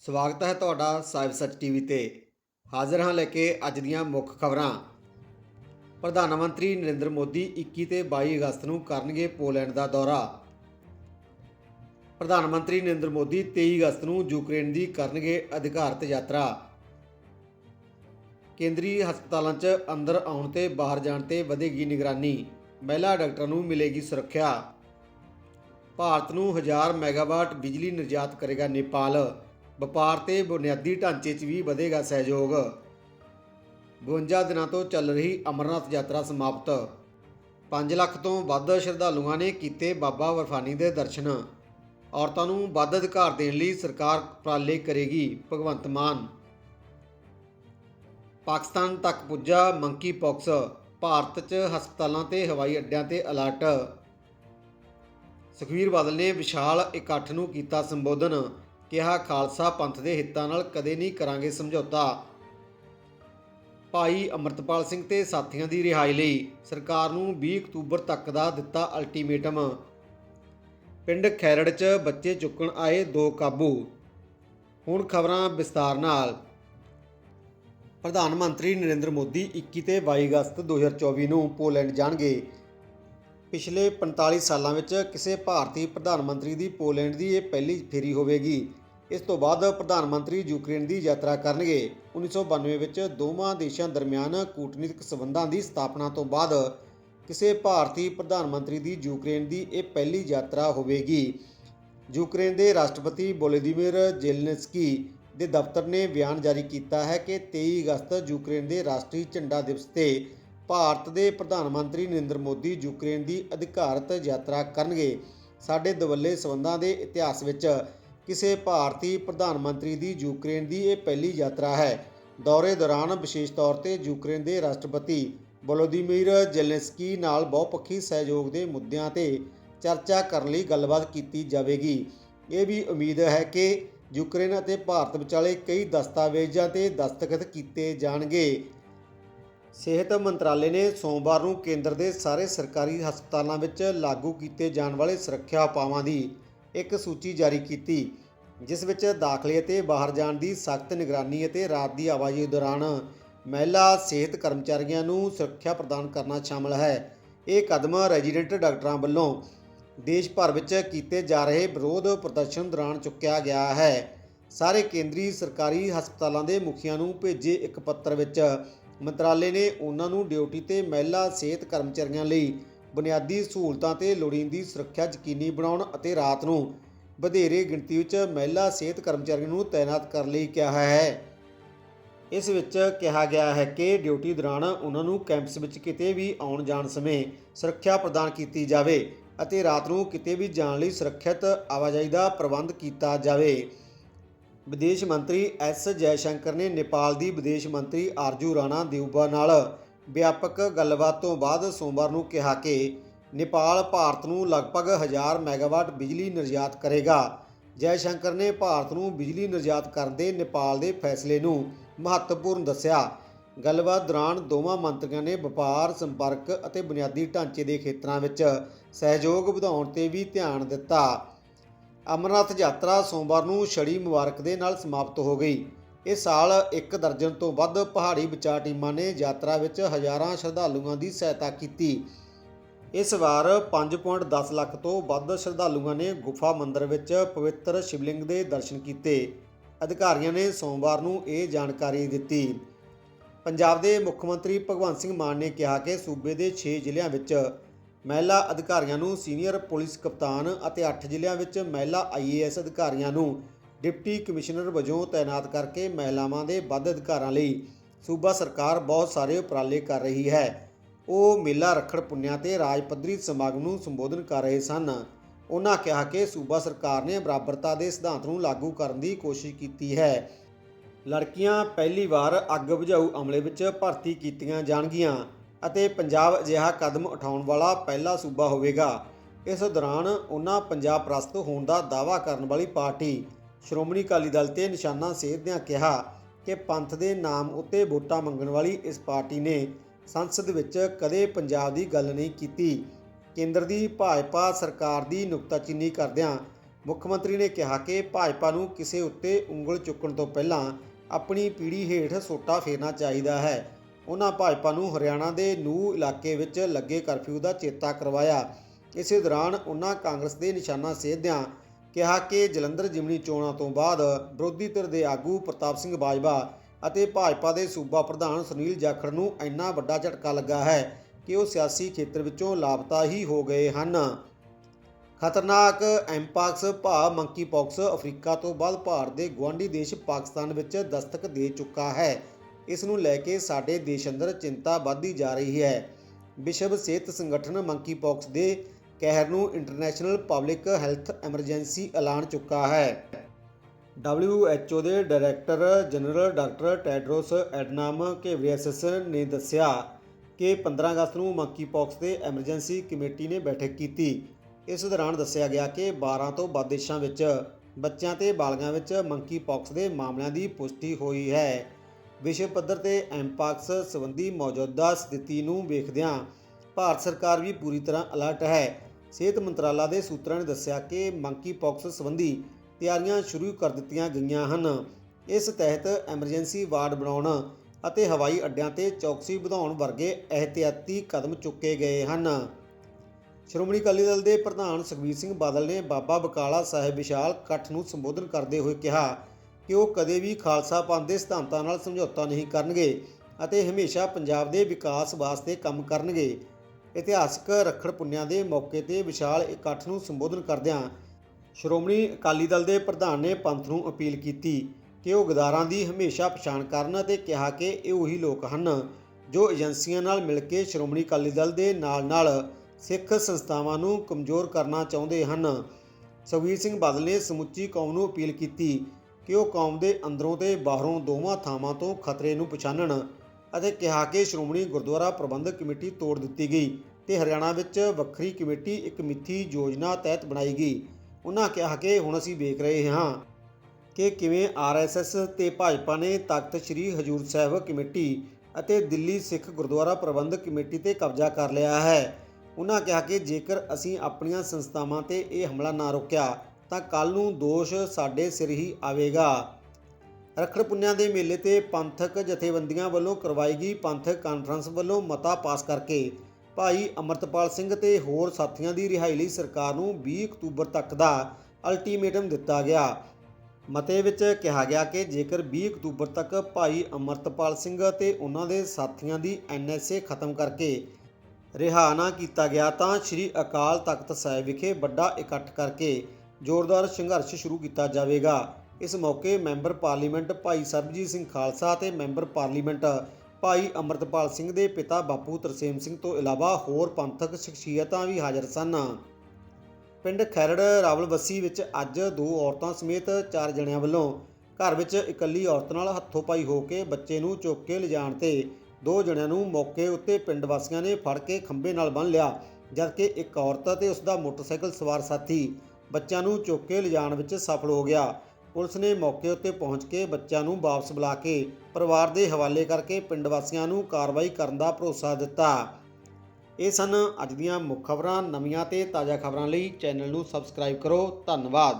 ਸਵਾਗਤ ਹੈ ਤੁਹਾਡਾ ਸਾਹਿਬ ਸੱਚ ਟੀਵੀ ਤੇ। ਹਾਜ਼ਰ ਹਾਂ ਲੈ ਕੇ ਅੱਜ ਦੀਆਂ ਮੁੱਖ ਖਬਰਾਂ। ਪ੍ਰਧਾਨ ਮੰਤਰੀ ਨਰਿੰਦਰ ਮੋਦੀ 21 ਤੇ 22 ਅਗਸਤ ਨੂੰ ਕਰਨਗੇ ਪੋਲੈਂਡ ਦਾ ਦੌਰਾ। ਪ੍ਰਧਾਨ ਮੰਤਰੀ ਨਰਿੰਦਰ ਮੋਦੀ 23 ਅਗਸਤ ਨੂੰ ਯੂਕਰੇਨ ਦੀ ਕਰਨਗੇ ਅਧਿਕਾਰਤ ਯਾਤਰਾ। ਕੇਂਦਰੀ ਹਸਪਤਾਲਾਂ 'ਚ ਅੰਦਰ ਆਉਣ ਤੇ ਬਾਹਰ ਜਾਣ ਤੇ ਵਧੇਗੀ ਨਿਗਰਾਨੀ। ਮਹਿਲਾ ਡਾਕਟਰਾਂ ਨੂੰ ਮਿਲੇਗੀ ਸੁਰੱਖਿਆ। ਭਾਰਤ ਨੂੰ 1000 ਮੈਗਾਵਾਟ ਬਿਜਲੀ ਨਿਰਯਾਤ ਕਰੇਗਾ ਨੇਪਾਲ। ਵਪਾਰ ਤੇ ਬੁਨਿਆਦੀ ਢਾਂਚੇ 'ਚ ਵੀ ਵਧੇਗਾ ਸਹਿਯੋਗ। 52 ਦਿਨਾਂ ਤੋਂ ਚੱਲ ਰਹੀ ਅਮਰਨਾਥ ਯਾਤਰਾ ਸਮਾਪਤ। 5 ਲੱਖ ਤੋਂ ਵੱਧ ਸ਼ਰਧਾਲੂਆਂ ਨੇ ਕੀਤੇ ਬਾਬਾ ਵਰਫਾਨੀ ਦੇ ਦਰਸ਼ਨ। ਔਰਤਾਂ ਨੂੰ ਵੱਧ ਅਧਿਕਾਰ ਦੇਣ ਲਈ ਸਰਕਾਰ ਉਪਰਾਲੇ ਕਰੇਗੀ ਭਗਵੰਤ ਮਾਨ। ਪਾਕਿਸਤਾਨ ਤੱਕ ਪੁੱਜਾ ਮੰਕੀ ਪੌਕਸ, ਭਾਰਤ 'ਚ ਹਸਪਤਾਲਾਂ ਤੇ ਹਵਾਈ ਅੱਡਿਆਂ ਤੇ ਅਲਰਟ। ਸੁਖਬੀਰ ਬਾਦਲ ਨੇ ਵਿਸ਼ਾਲ ਇਕੱਠ ਨੂੰ ਕੀਤਾ ਸੰਬੋਧਨ। ਕਿਹਾ, ਖਾਲਸਾ ਪੰਥ ਦੇ ਹਿੱਤਾਂ ਨਾਲ ਕਦੇ ਨਹੀਂ ਕਰਾਂਗੇ ਸਮਝੌਤਾ। ਭਾਈ ਅਮਰਤਪਾਲ ਸਿੰਘ ਤੇ ਸਾਥੀਆਂ ਦੀ ਰਿਹਾਈ ਲਈ ਸਰਕਾਰ ਨੂੰ 20 ਅਕਤੂਬਰ ਤੱਕ ਦਾ ਦਿੱਤਾ ਅਲਟੀਮੇਟਮ ਪਿੰਡ ਖੈਰੜ 'ਚ ਬੱਚੇ ਚੁੱਕਣ ਆਏ ਦੋ ਕਾਬੂ। ਹੁਣ ਖਬਰਾਂ ਵਿਸਤਾਰ ਨਾਲ। ਪ੍ਰਧਾਨ ਮੰਤਰੀ ਨਰਿੰਦਰ ਮੋਦੀ 21 ਤੇ 22 ਅਗਸਤ 2024 ਨੂੰ ਪੋਲੈਂਡ ਜਾਣਗੇ। ਪਿਛਲੇ 45 ਸਾਲਾਂ ਵਿੱਚ ਕਿਸੇ ਭਾਰਤੀ ਪ੍ਰਧਾਨ ਮੰਤਰੀ ਦੀ ਪੋਲੈਂਡ ਦੀ ਇਹ ਪਹਿਲੀ ਫੇਰੀ ਹੋਵੇਗੀ। ਇਸ ਤੋਂ ਬਾਅਦ ਪ੍ਰਧਾਨ ਮੰਤਰੀ ਯੂਕਰੇਨ ਦੀ ਯਾਤਰਾ ਕਰਨਗੇ। 1992 ਵਿੱਚ ਦੋਵਾਂ ਦੇਸ਼ਾਂ ਦਰਮਿਆਨ ਕੂਟਨੀਤਿਕ ਸਬੰਧਾਂ ਦੀ ਸਥਾਪਨਾ ਤੋਂ ਬਾਅਦ ਕਿਸੇ ਭਾਰਤੀ ਪ੍ਰਧਾਨ ਮੰਤਰੀ ਦੀ ਯੂਕਰੇਨ ਦੀ ਇਹ ਪਹਿਲੀ ਯਾਤਰਾ ਹੋਵੇਗੀ। ਯੂਕਰੇਨ ਦੇ ਰਾਸ਼ਟਰਪਤੀ ਵੋਲੋਦੀਮਿਰ ਜ਼ੇਲਨਸਕੀ ਦੇ ਦਫ਼ਤਰ ਨੇ ਬਿਆਨ ਜਾਰੀ ਕੀਤਾ ਹੈ ਕਿ 23 ਅਗਸਤ ਯੂਕਰੇਨ ਦੇ ਰਾਸ਼ਟਰੀ ਝੰਡਾ ਦਿਵਸ ਤੇ ਭਾਰਤ ਦੇ ਪ੍ਰਧਾਨ ਮੰਤਰੀ ਨਰਿੰਦਰ ਮੋਦੀ ਯੂਕਰੇਨ ਦੀ ਅਧਿਕਾਰਤ ਯਾਤਰਾ ਕਰਨਗੇ। ਸਾਡੇ ਦਵੱਲੇ ਸਬੰਧਾਂ ਦੇ ਇਤਿਹਾਸ ਵਿੱਚ ਕਿਸੇ ਭਾਰਤੀ ਪ੍ਰਧਾਨ ਮੰਤਰੀ ਦੀ ਯੂਕਰੇਨ ਦੀ ਇਹ ਪਹਿਲੀ ਯਾਤਰਾ ਹੈ। ਦੌਰੇ ਦੌਰਾਨ ਵਿਸ਼ੇਸ਼ ਤੌਰ ਤੇ ਯੂਕਰੇਨ ਦੇ ਰਾਸ਼ਟਰਪਤੀ ਵਲੋਦੀਮੀਰ ਜ਼ੈਲੈਂਸਕੀ ਨਾਲ ਬਹੁਪੱਖੀ ਸਹਿਯੋਗ ਦੇ ਮੁੱਦਿਆਂ ਤੇ ਚਰਚਾ ਕਰਨ ਲਈ ਗੱਲਬਾਤ ਕੀਤੀ ਜਾਵੇਗੀ। ਇਹ ਵੀ ਉਮੀਦ ਹੈ ਕਿ ਯੂਕਰੇਨ ਅਤੇ ਭਾਰਤ ਵਿਚਾਲੇ ਕਈ ਦਸਤਾਵੇਜ਼ਾਂ ਤੇ ਦਸਤਖਤ ਕੀਤੇ ਜਾਣਗੇ। ਸਿਹਤ ਮੰਤਰਾਲੇ ਨੇ ਸੋਮਵਾਰ ਨੂੰ ਕੇਂਦਰ ਦੇ ਸਾਰੇ ਸਰਕਾਰੀ ਹਸਪਤਾਲਾਂ ਵਿੱਚ ਲਾਗੂ ਕੀਤੇ ਜਾਣ ਵਾਲੇ ਸੁਰੱਖਿਆ ਉਪਾਵਾਂ ਦੀ ਇੱਕ ਸੂਚੀ ਜਾਰੀ ਕੀਤੀ, ਜਿਸ ਵਿੱਚ ਦਾਖਲੇ ਅਤੇ ਬਾਹਰ ਜਾਣ ਦੀ ਸਖਤ ਨਿਗਰਾਨੀ ਅਤੇ ਰਾਤ ਦੀ ਆਵਾਜਾਈ ਦੌਰਾਨ ਮਹਿਲਾ ਸਿਹਤ ਕਰਮਚਾਰੀਆਂ ਨੂੰ ਸੁਰੱਖਿਆ ਪ੍ਰਦਾਨ ਕਰਨਾ ਸ਼ਾਮਲ ਹੈ। ਇਹ ਕਦਮ ਰੈਜ਼ੀਡੈਂਟ ਡਾਕਟਰਾਂ ਵੱਲੋਂ ਦੇਸ਼ ਭਰ ਵਿੱਚ ਕੀਤੇ ਜਾ ਰਹੇ ਵਿਰੋਧ ਪ੍ਰਦਰਸ਼ਨ ਦੌਰਾਨ ਚੁੱਕਿਆ ਗਿਆ ਹੈ। ਸਾਰੇ ਕੇਂਦਰੀ ਸਰਕਾਰੀ ਹਸਪਤਾਲਾਂ ਦੇ ਮੁਖੀਆਂ ਨੂੰ ਭੇਜੇ ਇੱਕ ਪੱਤਰ ਵਿੱਚ ਮੰਤਰਾਲੇ ਨੇ ਉਹਨਾਂ ਨੂੰ ਡਿਊਟੀ ਤੇ ਮਹਿਲਾ ਸਿਹਤ ਕਰਮਚਾਰੀਆਂ ਲਈ ਬੁਨਿਆਦੀ ਸਹੂਲਤਾਂ ਤੇ ਲੋੜੀਂਦੀ ਸੁਰੱਖਿਆ ਯਕੀਨੀ ਬਣਾਉਣ ਅਤੇ ਰਾਤ ਨੂੰ ਵਧੇਰੇ ਗਿਣਤੀ ਵਿੱਚ ਮਹਿਲਾ ਸਿਹਤ ਕਰਮਚਾਰੀਆਂ ਨੂੰ ਤਾਇਨਾਤ ਕਰਨ ਲਈ ਕਿਹਾ ਹੈ। ਇਸ ਵਿੱਚ ਕਿਹਾ ਗਿਆ ਹੈ ਕਿ ਡਿਊਟੀ ਦੌਰਾਨ ਉਹਨਾਂ ਨੂੰ ਕੈਂਪਸ ਵਿੱਚ ਕਿਤੇ ਵੀ ਆਉਣ ਜਾਣ ਸਮੇਂ ਸੁਰੱਖਿਆ ਪ੍ਰਦਾਨ ਕੀਤੀ ਜਾਵੇ ਅਤੇ ਰਾਤ ਨੂੰ ਕਿਤੇ ਵੀ ਜਾਣ ਲਈ ਸੁਰੱਖਿਅਤ ਆਵਾਜਾਈ ਦਾ ਪ੍ਰਬੰਧ ਕੀਤਾ ਜਾਵੇ। ਵਿਦੇਸ਼ ਮੰਤਰੀ ਐਸ ਜੈਸ਼ੰਕਰ ਨੇ ਨੇਪਾਲ ਦੀ ਵਿਦੇਸ਼ ਮੰਤਰੀ ਆਰਜੂ ਰਾਣਾ ਦਿਉਬਾ ਨਾਲ ਵਿਆਪਕ ਗੱਲਬਾਤ ਤੋਂ ਬਾਅਦ ਸੋਮਵਾਰ ਨੂੰ ਕਿਹਾ ਕਿ ਨੇਪਾਲ ਭਾਰਤ ਨੂੰ ਲਗਭਗ 1000 ਮੈਗਾਵਾਟ ਬਿਜਲੀ ਨਿਰਯਾਤ ਕਰੇਗਾ। ਜੈਸ਼ੰਕਰ ਨੇ ਭਾਰਤ ਨੂੰ ਬਿਜਲੀ ਨਿਰਯਾਤ ਕਰਨ ਦੇ ਨੇਪਾਲ ਦੇ ਫੈਸਲੇ ਨੂੰ ਮਹੱਤਵਪੂਰਨ ਦੱਸਿਆ। ਗੱਲਬਾਤ ਦੌਰਾਨ ਦੋਵਾਂ ਮੰਤਰੀਆਂ ਨੇ ਵਪਾਰ, ਸੰਪਰਕ ਅਤੇ ਬੁਨਿਆਦੀ ਢਾਂਚੇ ਦੇ ਖੇਤਰਾਂ ਵਿੱਚ ਸਹਿਯੋਗ ਵਧਾਉਣ ਤੇ ਵੀ ਧਿਆਨ ਦਿੱਤਾ। ਅਮਰਨਾਥ ਯਾਤਰਾ ਸੋਮਵਾਰ ਨੂੰ ਛੜੀ ਮੁਬਾਰਕ ਦੇ ਨਾਲ ਸਮਾਪਤ ਹੋ ਗਈ। ਇਸ ਸਾਲ ਇੱਕ ਦਰਜਨ ਤੋਂ ਵੱਧ ਪਹਾੜੀ ਬਚਾਅ ਟੀਮਾਂ ਨੇ ਯਾਤਰਾ ਵਿੱਚ ਹਜ਼ਾਰਾਂ ਸ਼ਰਧਾਲੂਆਂ ਦੀ ਸਹਾਇਤਾ ਕੀਤੀ। ਇਸ ਵਾਰ 5.10 ਲੱਖ ਤੋਂ ਵੱਧ ਸ਼ਰਧਾਲੂਆਂ ਨੇ ਗੁਫਾ ਮੰਦਿਰ ਵਿੱਚ ਪਵਿੱਤਰ ਸ਼ਿਵਲਿੰਗ ਦੇ ਦਰਸ਼ਨ ਕੀਤੇ। ਅਧਿਕਾਰੀਆਂ ਨੇ ਸੋਮਵਾਰ ਨੂੰ ਇਹ ਜਾਣਕਾਰੀ ਦਿੱਤੀ। ਪੰਜਾਬ ਦੇ ਮੁੱਖ ਮੰਤਰੀ ਭਗਵੰਤ ਸਿੰਘ ਮਾਨ ਨੇ ਕਿਹਾ ਕਿ ਸੂਬੇ ਦੇ 6 ਜ਼ਿਲ੍ਹਿਆਂ ਵਿੱਚ ਮਹਿਲਾ ਅਧਿਕਾਰੀਆਂ ਨੂੰ ਸੀਨੀਅਰ ਪੁਲਿਸ ਕਪਤਾਨ ਅਤੇ 8 ਜ਼ਿਲ੍ਹਿਆਂ ਵਿੱਚ ਮਹਿਲਾ ਆਈਏਐਸ ਅਧਿਕਾਰੀਆਂ ਨੂੰ ਡਿਪਟੀ ਕਮਿਸ਼ਨਰ ਵਜੋਂ ਤਾਇਨਾਤ ਕਰਕੇ ਮਹਿਲਾਵਾਂ ਦੇ ਵੱਧ ਅਧਿਕਾਰਾਂ ਲਈ ਸੂਬਾ ਸਰਕਾਰ ਬਹੁਤ ਸਾਰੇ ਉਪਰਾਲੇ ਕਰ ਰਹੀ ਹੈ। ਉਹ ਮੇਲਾ ਰੱਖੜ ਪੁੰਨਿਆ ਤੇ ਰਾਜ ਪੱਧਰੀ ਸਮਾਗਮ ਨੂੰ ਸੰਬੋਧਨ ਕਰ ਰਹੇ ਸਨ। ਉਹਨਾਂ ਕਿਹਾ ਕਿ ਸੂਬਾ ਸਰਕਾਰ ਨੇ ਬਰਾਬਰਤਾ ਦੇ ਸਿਧਾਂਤ ਨੂੰ ਲਾਗੂ ਕਰਨ ਦੀ ਕੋਸ਼ਿਸ਼ ਕੀਤੀ ਹੈ। ਲੜਕੀਆਂ ਪਹਿਲੀ ਵਾਰ ਅੱਗ ਬੁਝਾਊ ਅਮਲੇ ਵਿੱਚ ਭਰਤੀ ਕੀਤੀਆਂ ਜਾਣਗੀਆਂ। ਅਤੇ ਪੰਜਾਬ ਅਜਿਹਾ ਕਦਮ ਉਠਾਉਣ ਵਾਲਾ ਪਹਿਲਾ ਸੂਬਾ ਹੋਵੇਗਾ। ਇਸ ਦੌਰਾਨ ਉਹਨਾਂ ਪੰਜਾਬ ਪ੍ਰਸਤ ਹੋਣ ਦਾ ਦਾਅਵਾ ਕਰਨ ਵਾਲੀ ਪਾਰਟੀ ਸ਼੍ਰੋਮਣੀ ਅਕਾਲੀ ਦਲ ਤੇ ਨਿਸ਼ਾਨਾ ਸੇਧਦਿਆਂ ਕਿਹਾ ਕਿ ਪੰਥ ਦੇ ਨਾਮ ਉੱਤੇ ਵੋਟਾਂ ਮੰਗਣ ਵਾਲੀ ਇਸ ਪਾਰਟੀ ਨੇ ਸੰਸਦ ਵਿੱਚ ਕਦੇ ਪੰਜਾਬ ਦੀ ਗੱਲ ਨਹੀਂ ਕੀਤੀ। ਕੇਂਦਰ ਦੀ ਭਾਜਪਾ ਸਰਕਾਰ ਦੀ ਨੁਕਤਾਚੀਨੀ ਕਰਦਿਆਂ ਮੁੱਖ ਮੰਤਰੀ ਨੇ ਕਿਹਾ ਕਿ ਭਾਜਪਾ ਨੂੰ ਕਿਸੇ ਉੱਤੇ ਉਂਗਲ ਚੁੱਕਣ ਤੋਂ ਪਹਿਲਾਂ ਆਪਣੀ ਪੀੜੀ ਹੇਠ ਸੋਟਾ ਫੇਰਨਾ ਚਾਹੀਦਾ ਹੈ। ਉਹਨਾਂ ਭਾਜਪਾ ਨੂੰ ਹਰਿਆਣਾ ਦੇ ਨੂ ਇਲਾਕੇ ਵਿੱਚ ਲੱਗੇ ਕਰਫਿਊ ਦਾ ਚੇਤਾ ਕਰਵਾਇਆ। ਇਸੇ ਦੌਰਾਨ ਉਹਨਾਂ ਕਾਂਗਰਸ ਦੇ ਨਿਸ਼ਾਨਾ ਸੇਧਦਿਆਂ ਕਿਹਾ ਕਿ ਜਲੰਧਰ ਜਿਮਨੀ ਚੋਣਾਂ ਤੋਂ ਬਾਅਦ ਵਿਰੋਧੀ ਧਿਰ ਦੇ ਆਗੂ ਪ੍ਰਤਾਪ ਸਿੰਘ ਬਾਜਵਾ ਅਤੇ ਭਾਜਪਾ ਦੇ ਸੂਬਾ ਪ੍ਰਧਾਨ ਸੁਨੀਲ ਜਾਖੜ ਨੂੰ ਇੰਨਾ ਵੱਡਾ ਝਟਕਾ ਲੱਗਾ ਹੈ ਕਿ ਉਹ ਸਿਆਸੀ ਖੇਤਰ ਵਿੱਚੋਂ ਲਾਪਤਾ ਹੀ ਹੋ ਗਏ ਹਨ। ਖਤਰਨਾਕ ਐਮਪਾਕਸ ਭਾ ਮੰਕੀ ਪੌਕਸ ਅਫਰੀਕਾ ਤੋਂ ਬਾਅਦ ਭਾਰਤ ਦੇ ਗੁਆਂਢੀ ਦੇਸ਼ ਪਾਕਿਸਤਾਨ ਵਿੱਚ ਦਸਤਕ ਦੇ ਚੁੱਕਾ ਹੈ। ਇਸ ਨੂੰ ਲੈ ਕੇ ਸਾਡੇ ਦੇਸ਼ ਅੰਦਰ ਚਿੰਤਾ ਵੱਧਦੀ ਜਾ ਰਹੀ ਹੈ। ਵਿਸ਼ਵ ਸਿਹਤ ਸੰਗਠਨ ਮੰਕੀਪੌਕਸ ਦੇ ਕਹਿਰ ਨੂੰ ਇੰਟਰਨੈਸ਼ਨਲ ਪਬਲਿਕ ਹੈਲਥ ਐਮਰਜੈਂਸੀ ਐਲਾਨ ਚੁੱਕਾ ਹੈ। WHO ਦੇ director general doctor Tedros Adhanom Ghebreyesus ਨੇ ਦੱਸਿਆ ਕਿ 15 ਅਗਸਤ ਨੂੰ ਮੰਕੀ ਪੌਕਸ ਦੇ ਐਮਰਜੈਂਸੀ ਕਮੇਟੀ ਨੇ ਬੈਠਕ ਕੀਤੀ। ਇਸ ਦੌਰਾਨ ਦੱਸਿਆ ਗਿਆ ਕਿ 12 ਤੋਂ ਵੱਧ ਦੇਸ਼ਾਂ ਵਿੱਚ ਬੱਚਿਆਂ ਤੇ ਬਾਲਗਾਂ ਵਿੱਚ ਮੰਕੀਪੌਕਸ ਦੇ ਮਾਮਲਿਆਂ ਦੀ ਪੁਸ਼ਟੀ ਹੋਈ ਹੈ। ਵਿਸ਼ਵ ਪੱਧਰ ਤੇ ਐਮਪਾਕਸ ਸੰਬੰਧੀ ਮੌਜੂਦਾ ਸਥਿਤੀ ਨੂੰ ਵੇਖਦਿਆਂ ਭਾਰਤ ਸਰਕਾਰ ਵੀ ਪੂਰੀ ਤਰ੍ਹਾਂ ਅਲਰਟ ਹੈ। ਸਿਹਤ ਮੰਤਰਾਲਾ ਦੇ ਸੂਤਰਾਂ ਨੇ ਦੱਸਿਆ ਕਿ ਮੰਕੀ ਪੌਕਸ ਸੰਬੰਧੀ ਤਿਆਰੀਆਂ ਸ਼ੁਰੂ ਕਰ ਦਿੱਤੀਆਂ ਗਈਆਂ ਹਨ। ਇਸ ਤਹਿਤ ਐਮਰਜੈਂਸੀ ਵਾਰਡ ਬਣਾਉਣ ਅਤੇ ਹਵਾਈ ਅੱਡਿਆਂ ਤੇ ਚੌਕਸੀ ਵਧਾਉਣ ਵਰਗੇ ਇਹਤਿਆਤੀ ਕਦਮ ਚੁੱਕੇ ਗਏ ਹਨ। ਸ਼੍ਰੋਮਣੀ ਅਕਾਲੀ ਦਲ ਦੇ ਪ੍ਰਧਾਨ ਸੁਖਬੀਰ ਸਿੰਘ ਬਾਦਲ ਨੇ ਬਾਬਾ ਬਕਾਲਾ ਸਾਹਿਬ ਵਿਸ਼ਾਲ ਇਕੱਠ ਨੂੰ ਸੰਬੋਧਨ ਕਰਦੇ ਹੋਏ ਕਿਹਾ ਕਿ ਉਹ ਕਦੇ ਵੀ ਖਾਲਸਾ ਪੰਥ ਦੇ ਸਿਧਾਂਤਾਂ ਨਾਲ ਸਮਝੌਤਾ ਨਹੀਂ ਕਰਨਗੇ ਅਤੇ ਹਮੇਸ਼ਾ ਪੰਜਾਬ ਦੇ ਵਿਕਾਸ ਵਾਸਤੇ ਕੰਮ ਕਰਨਗੇ। ਇਤਿਹਾਸਕ ਰੱਖੜ ਪੁੰਨਿਆਂ ਦੇ ਮੌਕੇ ਤੇ ਵਿਸ਼ਾਲ ਇਕੱਠ ਨੂੰ ਸੰਬੋਧਨ ਕਰਦਿਆਂ ਸ਼੍ਰੋਮਣੀ ਅਕਾਲੀ ਦਲ ਦੇ ਪ੍ਰਧਾਨ ਨੇ ਪੰਥ ਨੂੰ ਅਪੀਲ ਕੀਤੀ ਕਿ ਉਹ ਗਦਾਰਾਂ ਦੀ ਹਮੇਸ਼ਾ ਪਛਾਣ ਕਰਨ ਅਤੇ ਕਿਹਾ ਕਿ ਇਹ ਉਹੀ ਲੋਕ ਹਨ ਜੋ ਏਜੰਸੀਆਂ ਨਾਲ ਮਿਲ ਕੇ ਸ਼੍ਰੋਮਣੀ ਅਕਾਲੀ ਦਲ ਦੇ ਨਾਲ-ਨਾਲ ਸਿੱਖ ਸੰਸਥਾਵਾਂ ਨੂੰ ਕਮਜ਼ੋਰ ਕਰਨਾ ਚਾਹੁੰਦੇ ਹਨ। ਸੁਖਬੀਰ ਸਿੰਘ ਬਾਦਲ ਨੇ ਸਮੁੱਚੀ ਕੌਮ ਨੂੰ ਅਪੀਲ ਕੀਤੀ ਕਿ ਉਹ ਕੌਮ ਦੇ ਅੰਦਰੋਂ ਤੇ ਬਾਹਰੋਂ ਦੋਵਾਂ ਥਾਵਾਂ ਤੋਂ ਖਤਰੇ ਨੂੰ ਪਛਾਣਨ ਅਤੇ ਕਿਹਾ ਕਿ ਸ਼੍ਰੋਮਣੀ ਗੁਰਦੁਆਰਾ ਪ੍ਰਬੰਧਕ ਕਮੇਟੀ ਤੋੜ ਦਿੱਤੀ ਗਈ ਤੇ ਹਰਿਆਣਾ ਵਿੱਚ ਵੱਖਰੀ ਕਮੇਟੀ ਇੱਕ ਮਿੱਥੀ ਯੋਜਨਾ ਤਹਿਤ ਬਣਾਈ ਗਈ। ਉਹਨਾਂ ਕਿਹਾ ਕਿ ਹੁਣ ਅਸੀਂ ਵੇਖ ਰਹੇ ਹਾਂ ਕਿ ਕਿਵੇਂ ਆਰਐਸਐਸ ਤੇ ਭਾਜਪਾ ਨੇ ਤਖਤ ਸ੍ਰੀ ਹਜੂਰ ਸਾਹਿਬ ਕਮੇਟੀ ਅਤੇ ਦਿੱਲੀ ਸਿੱਖ ਗੁਰਦੁਆਰਾ ਪ੍ਰਬੰਧਕ ਕਮੇਟੀ ਤੇ ਕਬਜ਼ਾ ਕਰ ਲਿਆ ਹੈ। ਉਹਨਾਂ ਕਿਹਾ ਕਿ ਜੇਕਰ ਅਸੀਂ ਆਪਣੀਆਂ ਸੰਸਥਾਵਾਂ ਤੇ ਇਹ ਹਮਲਾ ਨਾ ਰੋਕਿਆ ਤਾਂ ਕੱਲ ਨੂੰ ਦੋਸ਼ ਸਾਡੇ ਸਿਰ ਹੀ ਆਵੇਗਾ। ਰੱਖੜ ਪੁੰਨਿਆਂ ਦੇ ਮੇਲੇ ਤੇ ਪੰਥਕ ਜਥੇਬੰਦੀਆਂ ਵੱਲੋਂ ਕਰਵਾਈ ਗਈ ਪੰਥਕ ਕਾਨਫਰੰਸ ਵੱਲੋਂ ਮਤਾ ਪਾਸ ਕਰਕੇ ਭਾਈ ਅਮਰਤਪਾਲ ਸਿੰਘ ਤੇ ਹੋਰ ਸਾਥੀਆਂ ਦੀ ਰਿਹਾਈ ਲਈ ਸਰਕਾਰ ਨੂੰ 20 ਅਕਤੂਬਰ ਤੱਕ ਦਾ ਅਲਟੀਮੇਟਮ ਦਿੱਤਾ ਗਿਆ। ਮਤੇ ਵਿੱਚ ਕਿਹਾ ਗਿਆ ਕਿ ਜੇਕਰ 20 ਅਕਤੂਬਰ ਤੱਕ ਭਾਈ ਅਮਰਤਪਾਲ ਸਿੰਘ ਅਤੇ ਉਹਨਾਂ ਦੇ ਸਾਥੀਆਂ ਦੀ ਐਨਐਸਏ ਖਤਮ ਕਰਕੇ ਰਿਹਾ ਨਾ ਕੀਤਾ ਗਿਆ ਤਾਂ ਸ੍ਰੀ ਅਕਾਲ ਤਖਤ ਸਾਹਿਬ ਵਿਖੇ ਵੱਡਾ ਇਕੱਠ ਕਰਕੇ ਜ਼ੋਰਦਾਰ ਸੰਘਰਸ਼ ਸ਼ੁਰੂ ਕੀਤਾ ਜਾਵੇਗਾ। ਇਸ ਮੌਕੇ ਮੈਂਬਰ ਪਾਰਲੀਮੈਂਟ ਭਾਈ ਸਰਬਜੀਤ ਸਿੰਘ ਖਾਲਸਾ ਅਤੇ ਮੈਂਬਰ ਪਾਰਲੀਮੈਂਟ ਭਾਈ ਅਮਰਤਪਾਲ ਸਿੰਘ ਦੇ ਪਿਤਾ ਬਾਪੂ ਤਰਸੇਮ ਸਿੰਘ ਤੋਂ ਇਲਾਵਾ ਹੋਰ ਪੰਥਕ ਸ਼ਖਸੀਅਤਾਂ ਵੀ ਹਾਜ਼ਰ ਸਨ। ਪਿੰਡ ਖੈਰੜ ਰਾਵਲਬੱਸੀ ਵਿੱਚ ਅੱਜ ਦੋ ਔਰਤਾਂ ਸਮੇਤ ਚਾਰ ਜਣਿਆਂ ਵੱਲੋਂ ਘਰ ਵਿੱਚ ਇਕੱਲੀ ਔਰਤ ਨਾਲ ਹੱਥੋਂ ਪਾਈ ਹੋ ਕੇ ਬੱਚੇ ਨੂੰ ਚੁੱਕ ਕੇ ਲਿਜਾਣ ਤੇ ਦੋ ਜਣਿਆਂ ਨੂੰ ਮੌਕੇ ਉੱਤੇ ਪਿੰਡ ਵਾਸੀਆਂ ਨੇ ਫੜ ਕੇ ਖੰਭੇ ਨਾਲ ਬੰਨ੍ਹ ਲਿਆ, ਜਦਕਿ ਇੱਕ ਔਰਤ ਅਤੇ ਉਸ ਦਾ ਮੋਟਰਸਾਈਕਲ ਸਵਾਰ ਸਾਥੀ ਬੱਚਿਆਂ ਨੂੰ ਚੁੱਕ ਕੇ ਲਿਜਾਣ ਵਿੱਚ ਸਫਲ ਹੋ ਗਿਆ। ਪੁਲਿਸ ਨੇ ਮੌਕੇ ਉੱਤੇ ਪਹੁੰਚ ਕੇ ਬੱਚਿਆਂ ਨੂੰ ਵਾਪਸ ਬੁਲਾ ਕੇ ਪਰਿਵਾਰ ਦੇ ਹਵਾਲੇ ਕਰਕੇ ਪਿੰਡ ਵਾਸੀਆਂ ਨੂੰ ਕਾਰਵਾਈ ਕਰਨ ਦਾ ਭਰੋਸਾ ਦਿੱਤਾ। ਇਹ ਸਨ ਅੱਜ ਦੀਆਂ ਮੁੱਖ ਖਬਰਾਂ। ਨਵੀਆਂ ਤੇ ਤਾਜ਼ਾ ਖਬਰਾਂ ਲਈ ਚੈਨਲ ਨੂੰ ਸਬਸਕ੍ਰਾਈਬ ਕਰੋ। ਧੰਨਵਾਦ।